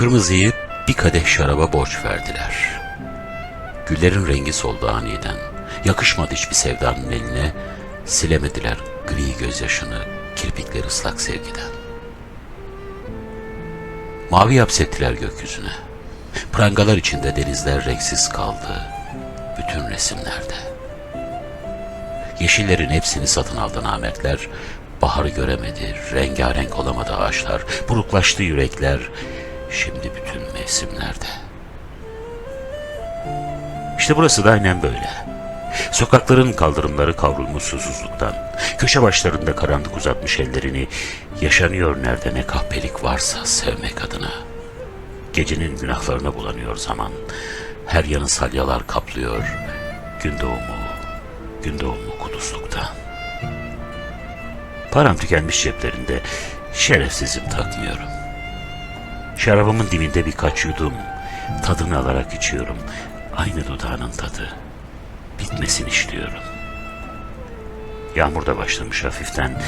Kırmızıyı bir kadeh şaraba borç verdiler. Güllerin rengi soldu aniden. Yakışmadı hiçbir sevdanın eline. Silemediler gri gözyaşını, kirpikleri ıslak sevgiden. Mavi hapsettiler gökyüzüne. Prangalar içinde denizler renksiz kaldı. Bütün resimlerde. Yeşillerin hepsini satın aldı namertler. Baharı göremedi, rengarenk olamadı ağaçlar. Buruklaştı yürekler. Şimdi bütün mevsimlerde. İşte burası da aynen böyle. Sokakların kaldırımları kavrulmuş susuzluktan. Köşe başlarında karanlık uzatmış ellerini. Yaşanıyor nerede ne kahpelik varsa sevmek adına. Gecenin günahlarına bulanıyor zaman. Her yanı salyalar kaplıyor. Gün doğumu, gün doğumu kudusluktan. Param tükenmiş ceplerinde. Şerefsizim takmıyorum. Şarabımın dibinde birkaç yudum. Tadını alarak içiyorum. Aynı dudağının tadı. Bitmesin istiyorum. Yağmur da başlamış hafiften.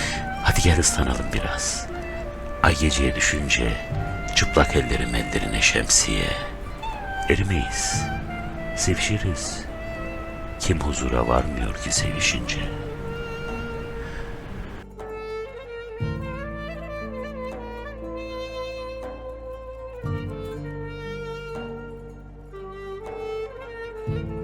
Hadi gel ıslanalım biraz. Ay geceye düşünce çıplak ellerim ellerine şemsiye. Erimeyiz. Sevişiriz. Kim huzura varmıyor ki sevişince. Bye.